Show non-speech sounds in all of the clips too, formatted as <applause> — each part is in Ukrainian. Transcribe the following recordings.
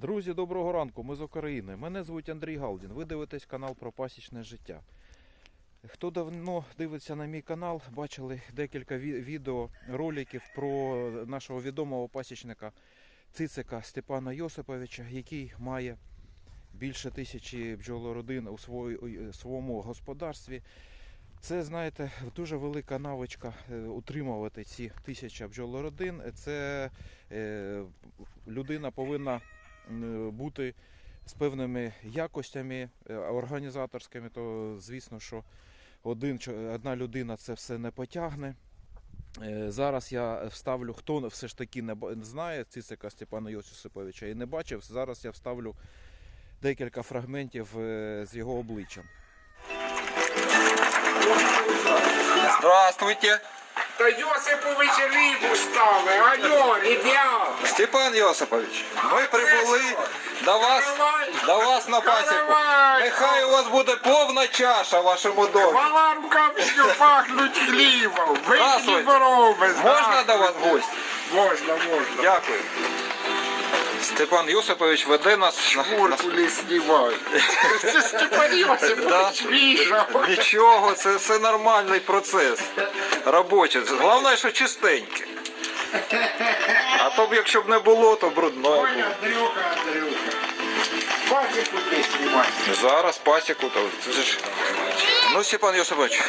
Друзі, доброго ранку, ми з України. Мене звуть Андрій Галдін. Ви дивитесь канал про пасічне життя. Хто давно дивиться на мій канал, бачили декілька ві- відео, роликів про нашого відомого пасічника Цицика Степана Йосиповича, який має більше тисячі бджолородин у своєму господарстві. Це, знаєте, дуже велика навичка е, утримувати ці тисячі бджолородин. Це е, людина повинна бути з певними якостями е, організаторськими, то звісно, що один, одна людина це все не потягне. Е, Зараз я вставлю, хто все ж таки не знає Цицика Степана Йосиповича і не бачив. Зараз я вставлю декілька фрагментів е, з його обличчям. Здравствуйте, Та Йосипович рибу стави, алло, ребят! Степан Йосипович. Ми прибули до вас, до вас на пасіку. Нехай у вас буде повна чаша в вашому домі. рукам, що пахнуть хлібом, Ви Здравствуйте. бороби. Можна до вас в гості? Можна, можна. Дякую. Степан Йосипович веде нас на, на... Не знімай. <laughs> Це Степан Йосипович. Нічого, це все нормальний процес. Робочий. Головне, що чистеньке. А то б якщо б не було, то брудно. Ой, Андрюха, Андрюха. Бачиш, куди знімати. Зараз пасіку то це ж. Ну, Степан Йосипович.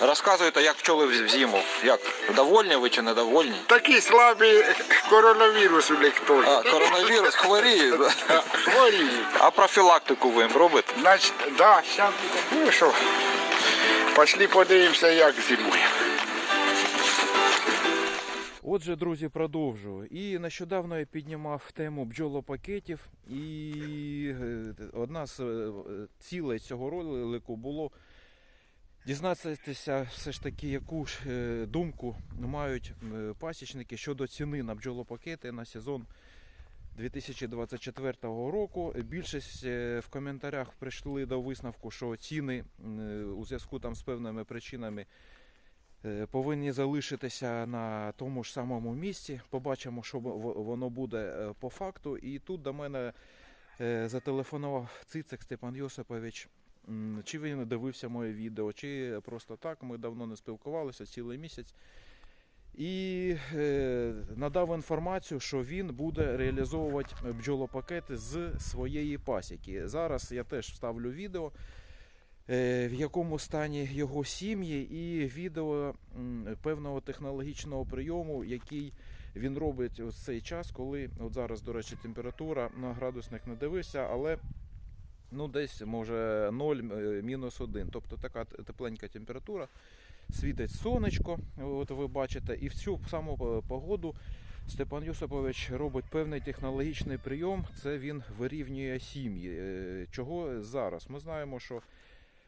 Розказуйте, як пчоли в зиму. Як? Довольні ви чи недовольні? Такі слабі коронавірус у них теж. А, коронавірус хворіє. да? А профілактику ви їм робите? Значить, да, зараз. Ну що, пішли подивимося, як зимує. Отже, друзі, продовжую. І нещодавно я піднімав тему бджолопакетів, і е, одна з е, цілей цього ролику було дізнатися все ж таки, яку ж е, думку мають пасічники щодо ціни на бджолопакети на сезон 2024 року. Більшість е, в коментарях прийшли до висновку, що ціни у зв'язку там з певними причинами е, повинні залишитися на тому ж самому місці. Побачимо, що воно буде по факту. І тут до мене зателефонував Цицик Степан Йосипович. Чи він дивився моє відео, чи просто так. Ми давно не спілкувалися цілий місяць. І е, надав інформацію, що він буде реалізовувати бджолопакети з своєї пасіки. Зараз я теж вставлю відео, е, в якому стані його сім'ї, і відео певного технологічного прийому, який він робить у цей час, коли от зараз, до речі, температура на градусник не дивився, але ну, десь може 0, е, мінус 1. Тобто така тепленька температура. Світить сонечко, от ви бачите, і в цю саму е, погоду Степан Йосипович робить певний технологічний прийом. Це він вирівнює сім'ї. Е, Чого зараз? Ми знаємо, що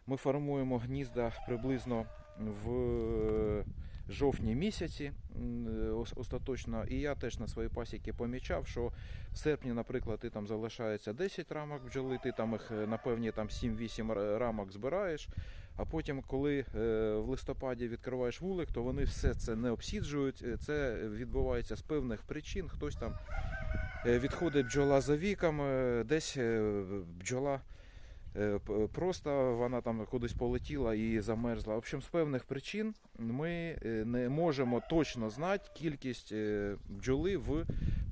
ми формуємо гнізда приблизно в жовтні місяці е, ос- остаточно. І я теж на своїй пасіки помічав, що в серпні, наприклад, ти там залишається 10 рамок бджоли, ти там їх е, на певні там 7-8 рамок збираєш. А потім, коли е, в листопаді відкриваєш вулик, то вони все це не обсіджують. Це відбувається з певних причин. Хтось там відходить бджола за віком, десь бджола просто вона там кудись полетіла і замерзла. В общем, з певних причин ми е, не можемо точно знати кількість е, бджоли в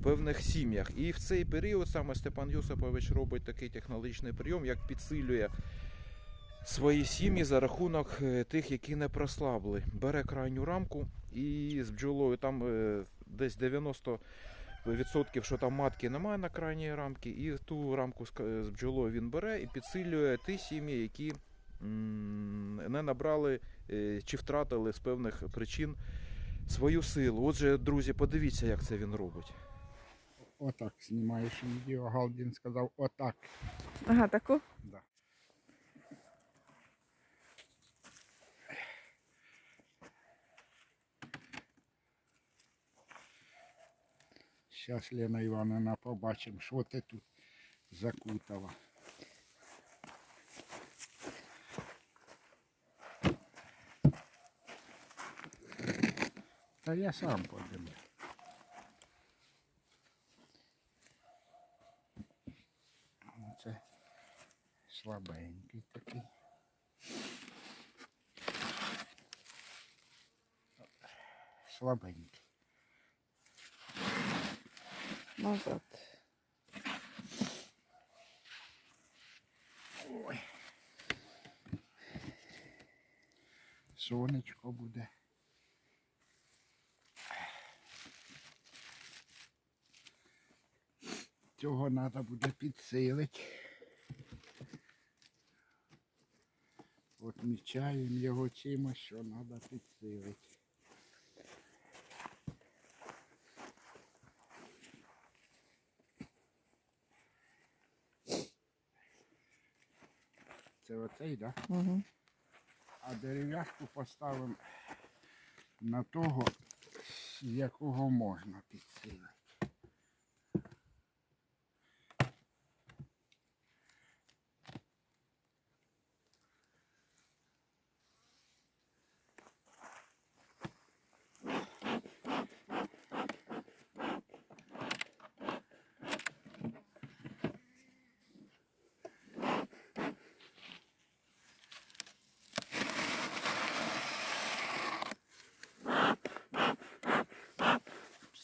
певних сім'ях. І в цей період саме Степан Йосипович робить такий технологічний прийом, як підсилює свої сім'ї за рахунок е, тих, які не прослабли. Бере крайню рамку і з бджолою там е, десь 90 відсотків, що там матки немає на крайній рамці, і ту рамку з бджолою він бере і підсилює ті сім'ї, які не набрали е, чи втратили з певних причин свою силу. Отже, друзі, подивіться, як це він робить. Отак знімаєш відео, Галдін сказав, отак. Ага, таку? Да. Сейчас Лена Івановна побачимо, що ти тут закутала. Та я сам подивлю. Це слабенький такий. Слабенький. Назад. Ой. Сонечко буде. Цього треба буде підсилити. От мічаємо його чимось, що треба підсилити. Це оцей? Да? Угу. А дерев'яшку поставимо на того, з якого можна підсилити.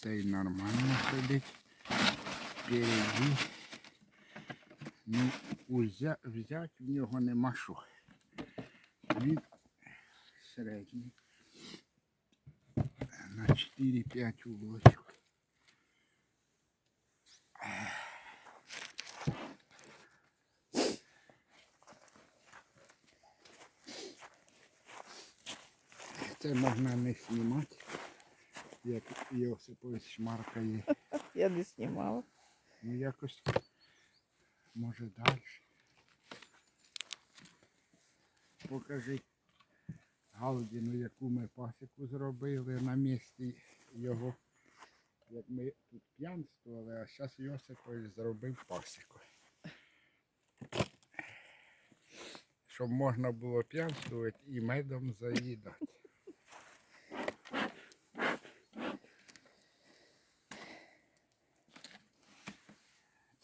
Все нормально сидить. Впереді. Ну, узя, взяти в нього нема що. Він середній. На 4-5 углочок. Це можна не знімати, як Йосипович шмаркає. Я не знімала. Ну якось може далі. Покажи Галдіну, яку ми пасіку зробили на місці його. Як ми тут п'янствували, а зараз Йосипович зробив пасіку. Щоб можна було п'янствувати і медом заїдати.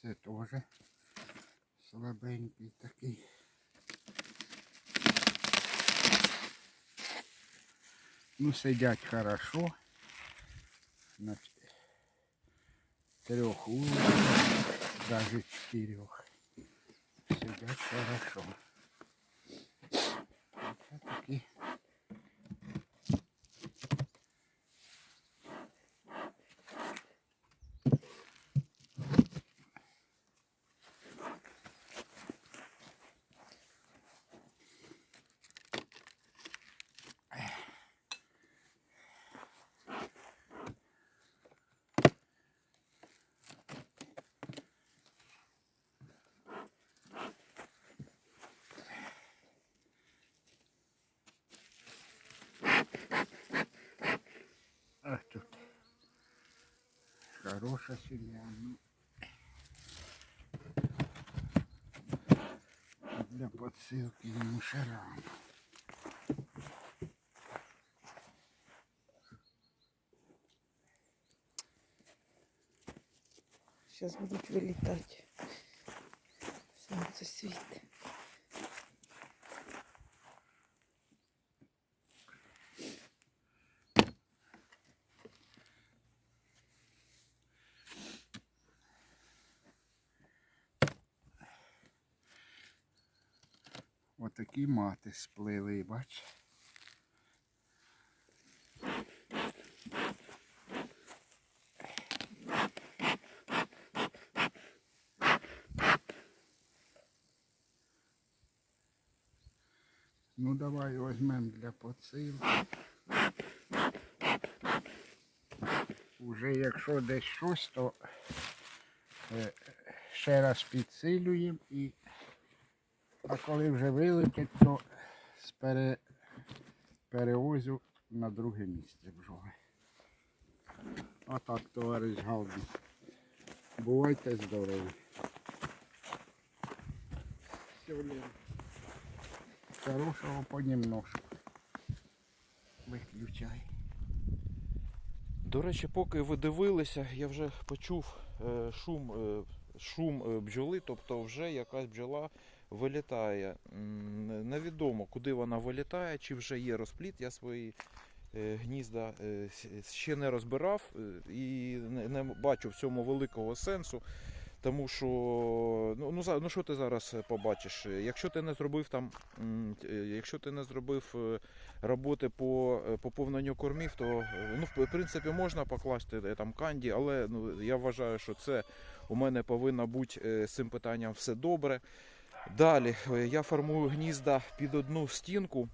Це теж слабенький такий. Ну, сидять хорошо. На трех уровнях, даже четырех. Сидят хорошо. Хороша сім'я. ну. Для подсилки йому ще рано. Зараз будуть вилітати. Сонце світить. Отакі мати сплили, бач. Ну давай візьмемо для подсилки. Уже якщо десь щось, то е, ще раз підсилюємо і а коли вже вилетять, то з пере... перевозю на друге місце бджоли. Так, товариш Галдін. Бувайте здорові. Хорошого понемножку. Виключай. До речі, поки ви дивилися, я вже почув е, шум, е, шум е, бджоли, тобто вже якась бджола вилітає. Невідомо, куди вона вилітає, чи вже є розпліт. Я свої е, гнізда е, ще не розбирав е, і не, бачу в цьому великого сенсу. Тому що ну, ну, ну що ти зараз побачиш? Якщо ти не зробив там, якщо ти не зробив роботи по поповненню кормів, то ну, в принципі можна покласти там канді, але ну, я вважаю, що це у мене повинно бути з цим питанням все добре. Далі е, я формую гнізда під одну стінку.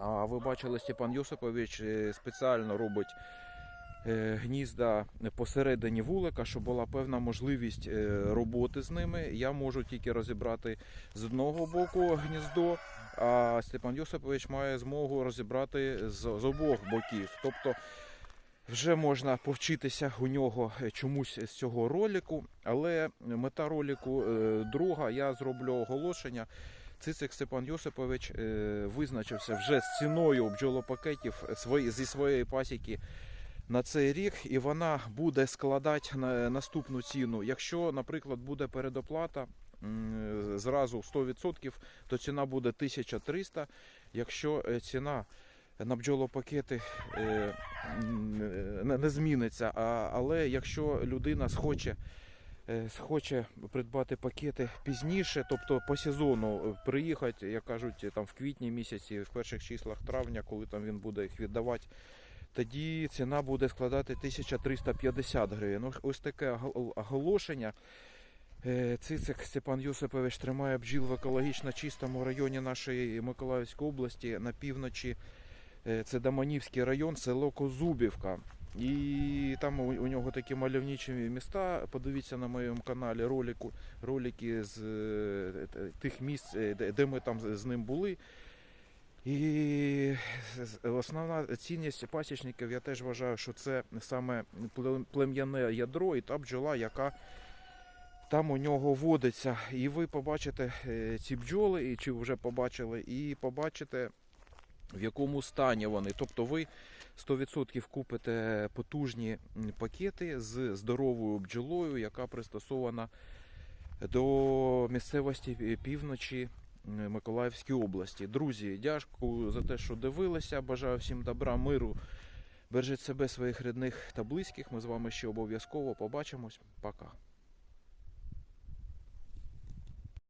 А ви бачили, Степан Йосипович е, спеціально робить е, гнізда посередині вулика, щоб була певна можливість роботи з ними. Я можу тільки розібрати з одного боку гніздо, а Степан Йосипович має змогу розібрати з обох боків. Тобто вже можна повчитися у нього чомусь з цього ролику, але мета ролику е, друга, я зроблю оголошення. Цицик Степан Йосипович е, визначився вже з ціною бджолопакетів зі своєї пасіки на цей рік, і вона буде складати наступну ціну. Якщо, наприклад, буде передоплата зразу 100%, то ціна буде 1300. Якщо е, ціна на бджолопакети е, е, не- зміниться, але якщо людина схоче е, схоче придбати пакети пізніше, тобто по сезону приїхати, як кажуть, там в квітні місяці, в перших числах травня, коли там він буде їх віддавати, тоді ціна буде складати 1350 гривень. Ось таке оголошення. Цицик Степан Йосипович тримає бджіл в екологічно чистому районі нашої Миколаївської області на півночі. Е, Це Даманівський район, село Козубівка. І там у, нього такі мальовничі міста. Подивіться на моєму каналі ролику, ролики з е, тих місць, е, де, ми там з ним були. І основна цінність пасічників, я теж вважаю, що це саме плем'яне ядро і та бджола, яка там у нього водиться. І ви побачите ці бджоли, чи вже побачили, і побачите, в якому стані вони. Тобто ви 100% купите потужні пакети з здоровою бджолою, яка пристосована до місцевості півночі Миколаївської області. Друзі, дякую за те, що дивилися. Бажаю всім добра, миру. Бережіть себе, своїх рідних та близьких. Ми з вами ще обов'язково побачимось. Пока.